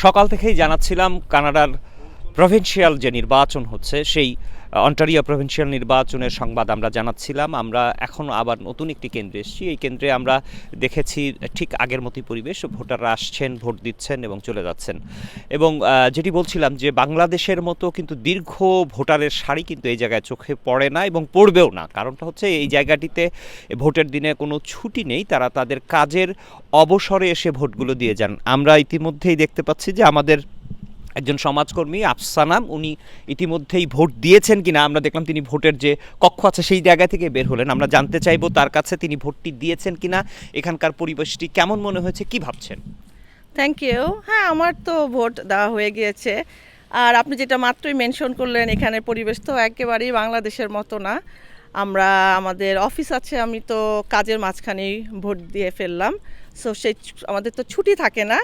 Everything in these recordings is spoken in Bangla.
সকাল থেকেই জানাচ্ছিলাম কানাডার প্রভিন্সিয়াল যে নির্বাচন হচ্ছে, সেই অন্টারিও প্রভিন্সিয়াল নির্বাচনের সংবাদ আমরা জানাচ্ছিলাম। আমরা এখন আবার নতুন একটি কেন্দ্রে এসেছি। এই কেন্দ্রে আমরা দেখেছি ঠিক আগের মতোই পরিবেশ। ভোটাররা আসছেন, ভোট দিচ্ছেন এবং চলে যাচ্ছেন। এবং যেটি বলছিলাম যে বাংলাদেশের মতো কিন্তু দীর্ঘ ভোটারের সারি কিন্তু এই জায়গায় চোখে পড়ে না এবং পড়বেও না। কারণটা হচ্ছে এই জায়গাটিতে ভোটের দিনে কোনো ছুটি নেই। তারা তাদের কাজের অবসরে এসে ভোটগুলো দিয়ে যান। আমরা ইতিমধ্যেই দেখতে পাচ্ছি যে আমাদের একজন সমাজকর্মী, আফসানাম, উনি ইতিমধ্যেই ভোট দিয়েছেন কিনা, আমরা দেখলাম তিনি ভোটের যে কক্ষ আছে সেই জায়গা থেকে বের হলেন। আমরা জানতে চাইব তার কাছে তিনি ভোটটি দিয়েছেন কিনা, এখানকার পরিবেশটি কেমন মনে হয়েছে, কি ভাবছেন? থ্যাংক ইউ হ্যাঁ আমার তো ভোট দেওয়া হয়ে গিয়েছে। আর আপনি যেটা মাত্রই মেনশন করলেন এখানে পরিবেশ তো একেবারেই বাংলাদেশের মতো না। আমরা, আমাদের অফিস আছে, আমি তো কাজের মাঝখানেই ভোট দিয়ে ফেললাম। সো সেই আমাদের তো ছুটি থাকে না।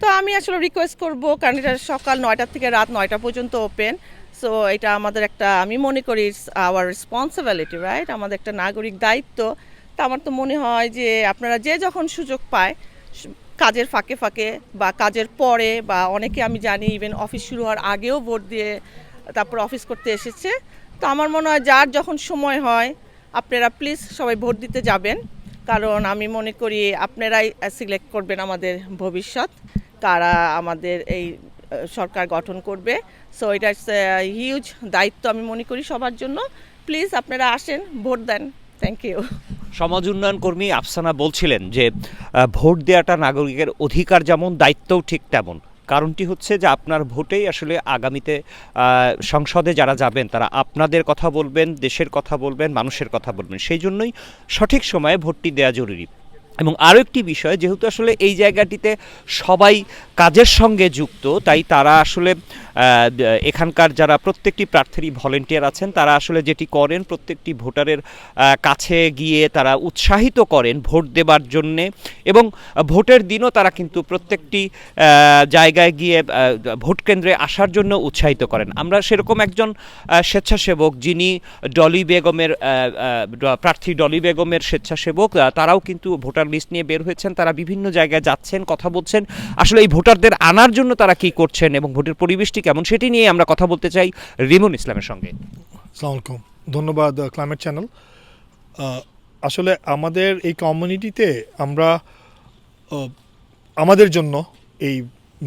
তো আমি আসলে রিকোয়েস্ট করব, কারণ এটা সকাল নয়টা থেকে রাত নয়টা পর্যন্ত ওপেন সো এটা আমাদের একটা, আমি মনে করি আওয়ার রেসপন্সিবিলিটি রাইট আমাদের একটা নাগরিক দায়িত্ব। তা আমার তো মনে হয় যে আপনারা যে যখন সুযোগ পায় কাজের ফাঁকে ফাঁকে বা কাজের পরে বা অনেকে আমি জানি ইভেন অফিস শুরু হওয়ার আগেও ভোট দিয়ে তারপর অফিস করতে এসেছে। তো আমার মনে হয় যার যখন সময় হয়, আপনারা প্লিজ সবাই ভোট দিতে যাবেন। কারণ আমি মনে করি আপনারাই সিলেক্ট করবেন আমাদের ভবিষ্যৎ। কারা আমাদের এই সরকার গঠন করবে। সো এটা হিউজ দায়িত্ব আমি মনে করি সবার জন্য। প্লিজ আপনারা আসেন, ভোট দেন। থ্যাংক ইউ সমাজ উন্নয়ন কর্মী আফসানা বলছিলেন যে ভোট দেওয়াটা নাগরিকের অধিকার যেমন, দায়িত্বও ঠিক তেমন। কারণটি হচ্ছে যে, আপনার ভোটেই আসলে আগামীতে সংসদে যারা যাবেন, তারা আপনাদের কথা বলবেন, দেশের কথা বলবেন, মানুষের কথা বলবেন। সেই জন্যই সঠিক সময়ে ভোটটি দেওয়া জরুরি। এবং আরও একটি বিষয়, যেহেতু আসলে এই জায়গাটিতে সবাই কাজের সঙ্গে যুক্ত, তাই তারা আসলে এখানকার যারা প্রত্যেকটি প্রার্থীরই ভলেন্টিয়ার আছেন, তারা আসলে যেটি করেন, প্রত্যেকটি ভোটারের কাছে গিয়ে তারা উৎসাহিত করেন ভোট দেবার জন্যে এবং ভোটের দিনও তারা কিন্তু প্রত্যেকটি জায়গায় গিয়ে ভোট কেন্দ্রে আসার জন্য উৎসাহিত করেন। আমরা সেরকম একজন স্বেচ্ছাসেবক যিনি ডলি বেগমের প্রার্থী ডলি বেগমের স্বেচ্ছাসেবক তারাও কিন্তু ভোটার লিস্ট নিয়ে বের হয়েছেন, তারা বিভিন্ন জায়গায় যাচ্ছেন, কথা বলছেন। আসলে এই ভোটারদের আনার জন্য তারা কি করছেন এবং ভোটের পরিবেশটি কেমন? সেটি নিয়ে আমরা কথা বলতে চাই রিমন ইসলামের সঙ্গে। আসসালামু আলাইকুম। ধন্যবাদ ক্লাইমেট চ্যানেল আসলে আমাদের এই কমিউনিটিতে আমরা আমাদের জন্য এই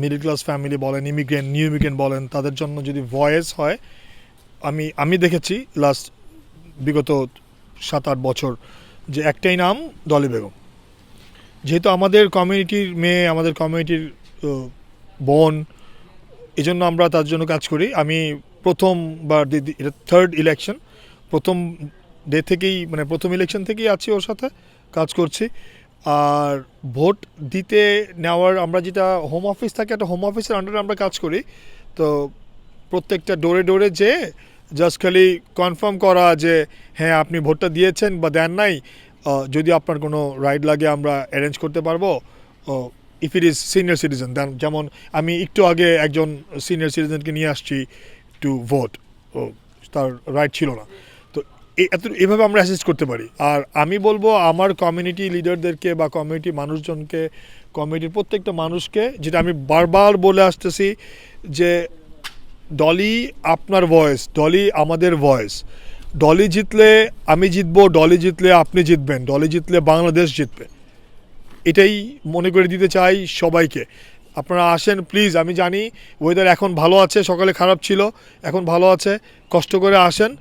মিডল ক্লাস ফ্যামিলি বলেন ইমিগ্রেন্ট নিউ ইমিগ্রেন্ট বলেন, তাদের জন্য যদি ভয়েস হয়, আমি আমি দেখেছি লাস্ট বিগত সাত আট বছর যে একটাই নাম দলি বেগম। যেহেতু আমাদের কমিউনিটির মেয়ে, আমাদের কমিউনিটির বোন এই জন্য আমরা তার জন্য কাজ করি। আমি প্রথমবার দি- দি- এটা থার্ড ইলেকশন প্রথম ডে থেকেই মানে প্রথম ইলেকশন থেকেই আছি ওর সাথে, কাজ করছি। আর ভোট দিতে নেওয়ার, আমরা যেটা হোম অফিস থাকে, একটা হোম অফিসের আন্ডারে আমরা কাজ করি। তো প্রত্যেকটা ডোরে ডোরে যে জাস্ট খালি কনফার্ম করা যে হ্যাঁ আপনি ভোটটা দিয়েছেন বা দেন নাই যদি আপনার কোনো রাইড লাগে, আমরা অ্যারেঞ্জ করতে পারব। If it is senior citizen যেমন আমি একটু আগে একজন সিনিয়র সিটিজেনকে নিয়ে আসছি টু ভোট ও তার রাইট ছিল না। তো এত, এভাবে আমরা অ্যাসিস্ট করতে পারি। আর আমি বলব আমার কমিউনিটি লিডারদেরকে বা কমিউনিটি মানুষজনকে কমিউনিটির প্রত্যেকটা মানুষকে, যেটা আমি বারবার বলে আসতেছি যে ডলি আপনার ভয়েস ডলি আমাদের ভয়েস ডলি জিতলে আমি জিতবো ডলি জিতলে আপনি জিতবেন ডলি জিতলে বাংলাদেশ জিতবে। এটাই মনে করে দিতে চাই সবাইকে। আপনারা আসেন প্লিজ আমি জানি ওয়েদার এখন ভালো আছে, সকালে খারাপ ছিল, এখন ভালো আছে, কষ্ট করে আসেন,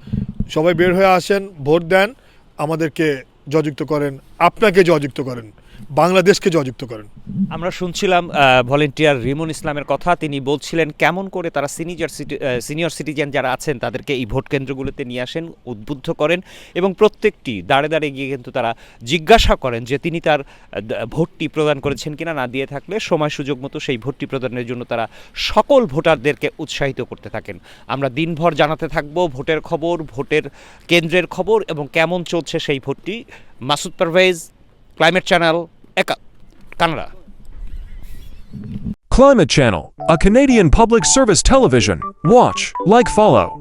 সবাই বের হয়ে আসেন, ভোট দেন, আমাদেরকে যযুক্ত করেন, আপনাকে জযুক্ত করেন। বাংলাদেশকে জয়যুক্ত করেন। আমরা শুনছিলাম ভলেন্টিয়ার রিমন ইসলামের কথা। তিনি বলছিলেন, কেমন করে তারা সিনিয়র সিনিয়র সিটিজেন যারা আছেন, তাদেরকে এই ভোট কেন্দ্রগুলোতে নিয়ে আসেন, উদ্বুদ্ধ করেন এবং প্রত্যেকটি দাঁড়ে দাঁড়ে গিয়ে কিন্তু তারা জিজ্ঞাসা করেন যে তিনি তার ভোটটি প্রদান করেছেন কিনা না দিয়ে থাকলে সময় সুযোগ মতো সেই ভোটটি প্রদানের জন্য তারা সকল ভোটারদেরকে উৎসাহিত করতে থাকেন। আমরা দিনভর জানাতে থাকব ভোটের খবর, ভোটের কেন্দ্রের খবর এবং কেমন চলছে সেই ভোটটি। Masud Parvez Climate Channel, Eka, Canada. Climate Channel, a Canadian public service television. Watch, like, follow.